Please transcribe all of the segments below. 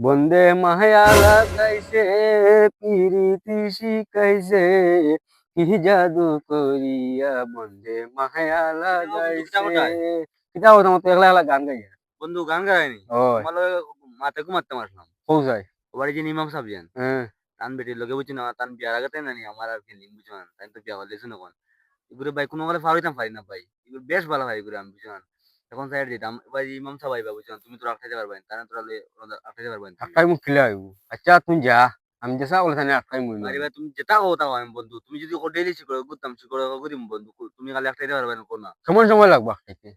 বন্দে মায়া লাগাইছে পিরিতি শিখাইছে। কি জাদু করিয়া বন্দে মায়া লাগাইছে কিতা কথা? মতো একলা একলা গান গাই বন্ধু গান ওই তোমার মাতে মারলাম কৌ যাই ও বাড়ি যে ইমাম সাহেব যান। হ্যাঁ। তান বেটির লোকে বুঝছি না তান বিয়ার আগে না আমার আর ফিলিং বুঝছ না তাই তো বিয়া করলে শুনো কোন এগুলো ভাই কোনো করে ফাড়িতাম পারি না ভাই। এগুলো বেশ ভালো হয় এগুলো আমি বুঝছ না। এখন সাইড দিতাম। ভাই ইমাম সাহেব আইবা বুঝছ না তুমি তো আটকাইতে পারবেন তারা তোরা আটকাইতে পারবেন আটকাই মুখ খিলে আইব। আচ্ছা তুই যা আমি যে বলে থানে আটকাই মুখ আরে ভাই তুমি যেটা কথা আমি বন্ধু। তুমি যদি কো ডেইলি শিখো করতাম শিখো করিম বন্ধু। তুমি খালি আটকাইতে পারবে না কোন কেমন সময় লাগবা খাইতে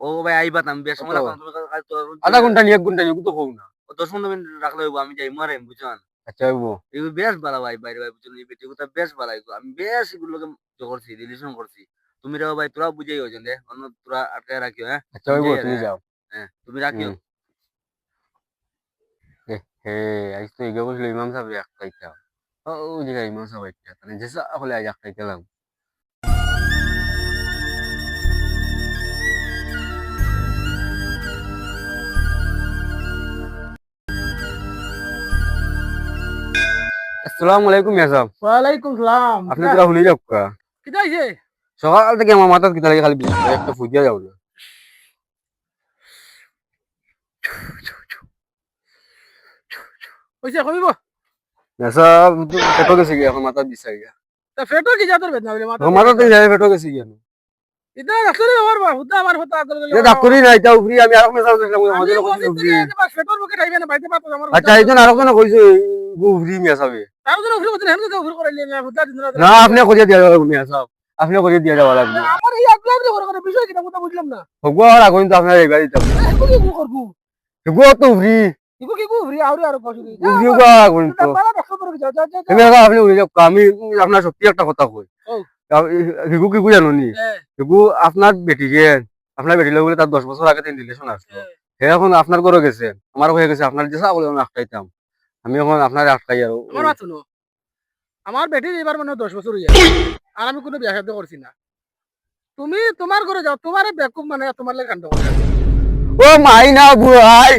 ও ভাই আইবা আমি বেশ সময় তুমি কাল তো আধা ঘণ্টা নিয়ে এক ঘণ্টা নিয়ে তো হোক না। ও দশ পনেরো মিনিট রাখলে হইবো, আমি যাই মারে বুঝছ না। আচ্ছা হইব এগুলো বেশ ভালো ভাই বাইরে ভাই বুঝছ না এই বেটি কথা বেশ ভালো আমি বেশ এগুলোকে করছি রিলেশন করছি। তুমি রেও ভাই তোরাও বুঝাই হয়েছেন রে অন্য তোরা আটকায় রাখিও হ্যাঁ আচ্ছা তুমি যাও। হ্যাঁ তুমি রাখিও হুম। হে আজ তো এগে বসল ইমাম সাহেব আটকাইতে ও ও জায়গা ইমাম সাহেব তাহলে যেসা হলে আজ লাগ আসসালামু আলাইকুম মিয়া সাহেব ওয়ালাইকুম সালাম। আপনি তোরা শুনে যাও কা হইছে সকাল থেকে আমার মাথা কিতা লাগে খালি একটা ফুজিয়া যাও না। কইব মিয়া সাহেব পেটো গেছে গিয়া মাথা বিষাই গিয়া। তা ফেটো কি জাতর বেদনা বলে মাথা মাথা থেকে যায় পেটো গেছে গিয়া। ইদা রাখলে আমার বা হুদা আমার হতা আদর এ ডাক্তারি নাই তা উপরি আমি আরেক মেসাজ দিলাম আমাদের লোক উপরি। ফেটোর বুকে খাইবে না বাইতে পাতো আমার আচ্ছা এইজন আরেক জন কইছে উপরি মিয়া সাহেব। তার জন্য উফরে বলতে হেন তো উফরে করাইলে না হুদা দিন না আপনি করিয়ে দিয়া মিয়া সাহেব। আপনি করিয়ে দিয়া যাওয়া লাগবে। আমার এই আগলা আগলা করে করে বিষয় কিটা কথা বুঝলাম না। হব আর আগুন তো আপনার এইবার দিতাম এগু কি করব? হব তো উপরি এগু কি উফরে আউরি আর কষ্ট উপরি গো আগুন তো। করে আপনি উড়ে যাও। আমি আপনার সত্যি একটা কথা কই। হিগু কি জানো নি? হ্যাঁ। হিগু আপনার বেটি যে আপনার বেটি বলে তার দশ বছর আগে তিন রিলেশন আসলো। হ্যাঁ। সে এখন আপনার ঘরে গেছে। আমার হয়ে গেছে আপনার যে বলে আমি আটকাইতাম। আমি এখন আপনার আটকাই আর আমার মাত শুনো আমার বেটি এবার মানে দশ বছর হয়ে আর আমি কোনো বিয়া করছি না। তুমি তোমার ঘরে যাও তোমার বেকুব মানে তোমার লাগে কাণ্ড করে। ও মাই না বুড়াই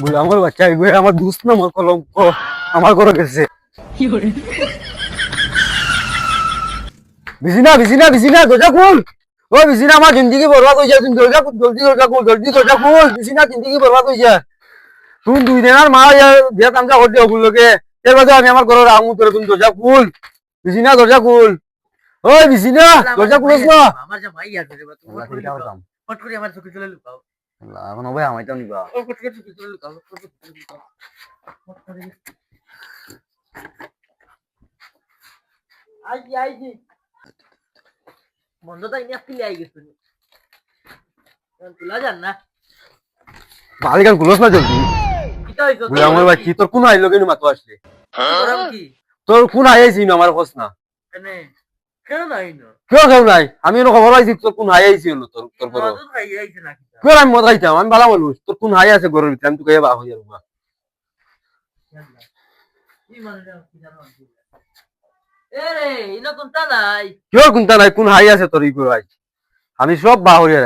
বুড়া আমার বাচ্চা এগুলো আমার দুষ্ট না আমার কলঙ্ক আমার ঘরে গেছে। বিছিনা বিছিনা বিছিনা দরজা খুল। ও বিছিনা আমার জিন্দগি বরবাদ হয়ে যায় তুমি দরজা খুল, জলদি দরজা খুল জলদি দরজা খুল। বিছিনা জিন্দগি বরবাদ হয়ে যায়। তুমি দুই দিনের মা বিয়া তামজা করতে ওগুলোকে এর বাদে আমি আমার ঘরের আমু তোরে তুমি দরজা খুল। বিছিনা দরজা খুল। ওই বিছিনা দরজা খুলছ না আমার যে ভাই আছে রে, ফট করে আমার চোখে চলে লুকাও। এখন ভাই আমাইতাম নিবা। ও ফট করে চোখে চলে লুকাও ফট করে চোখে লুকাও। ফট করে। আইজি আইজি বন্ধ তো ইনি আপনি আই গেছে তুলা যান না। মালিকান খুলছ না জলদি। আমার বাচ্চি তোর কোন আইলো কেন মাতো আসলে? তোর কোন আই আইছি না আমার খোঁজ না। কেন? কেউ কেউ নাই আমি খবর পাইছি তোর কোন হাই আইছি হলো তোর তোর ঘর। কেউ আমি মদ খাইতাম আমি ভালো মানুষ তোর কোন হাই আছে ঘরের ভিতরে আমি তোকে বা হইয়া রুবা কি কি জানো এ রে ইনো কোনটা নাই? কেউ কোনটা নাই কোন হাই আছে তোর ই করে আমি সব বা হইয়া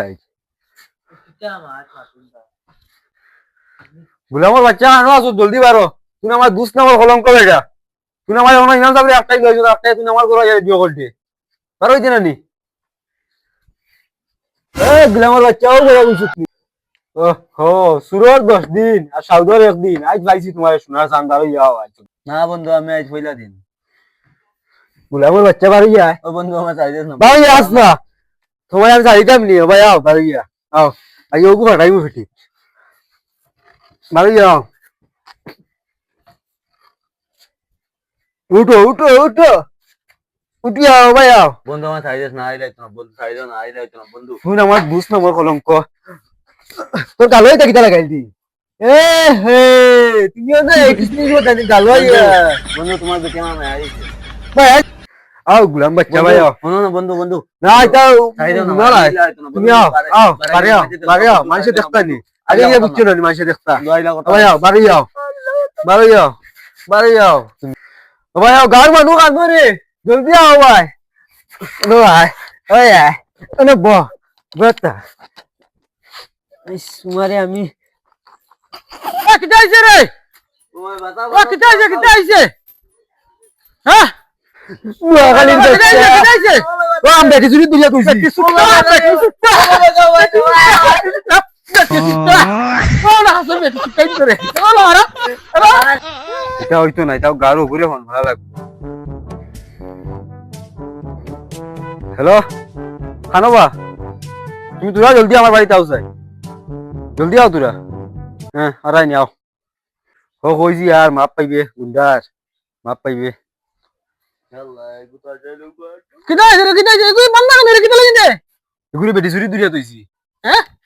আমার বাচ্চা আনো আসো জলদি বারো তুই আমার দুস নাম্বার কলঙ্ক বেটা তুই আমার আমার ইনাম সাহেব একটাই গেছো একটাই তুই আমার ঘরে বিয়ে করতে পারো হইতে না নি। এ গুলামর বাচ্চাও বলে বুঝছ তুই ও সুরর দশ দিন আর সাউদর একদিন আজ পাইছি তোমার সোনার চান্দার যাও আজ না বন্ধু আমি আজ পয়লা দিন। গুলামর বাচ্চা বাড়ি যায়। ও বন্ধু আমার না আস না। তোমার আমি চাইতাম নি ভাই আও বাড়ি গিয়া আও আই ওগু ফাটাইবো ফিটি। বাড়ি যাও উঠো উঠো উঠো উঠি আও ভাই আও বন্ধু আমার চাইছিস না আইলাই তো না বন্ধু চাইছো না আইলাই তো না বন্ধু শুন আমার বুঝ না মোর কলঙ্ক তোর গালোই তাকিতা লাগাই দি এ হে তুমিও না কিসনি গো তানি গালোই বন্ধু তোমার বেটি আমার মায়া দিছে ভাই আও গুলাম বাচ্চা ভাই আও শোনো না বন্ধু বন্ধু না এটা চাইছো না না না আইলাই তো না, তুমি বন্ধু, আও বারে- আও বারে বারে আও আইলাই তো না, বারে আও বন্ধু, মানুষে বারে দেখতা আও, নি আগে গিয়ে বুঝছ না মানুষে দেখতা? বারে আও বারে আও। বারে আও ভাই গার মানু কাঁদবো রে জলদি আও ভাই ভাই ওই আয় এনে ব বেটা সুমারে আমি এ কিটা আইছে রে ও কিটা আইছে হ্যাঁ বেটা বেটি চুরি এটা হইতো না এটাও গাঢ় করে হন ভালো লাগবে। হ্যালো খানোবা তুমি তোরা জলদি আমার বাড়িতে আও চাই জলদি আও তোরা হ্যাঁ আর আইনি আও। কইছি আর মাপ পাইবে গুন্ডার মাপ পাইবে। এগুলি বেটি চুরি দুরিয়া তুইছি গরো নেই গিয়া গরো নেই গরো নেই গিয়া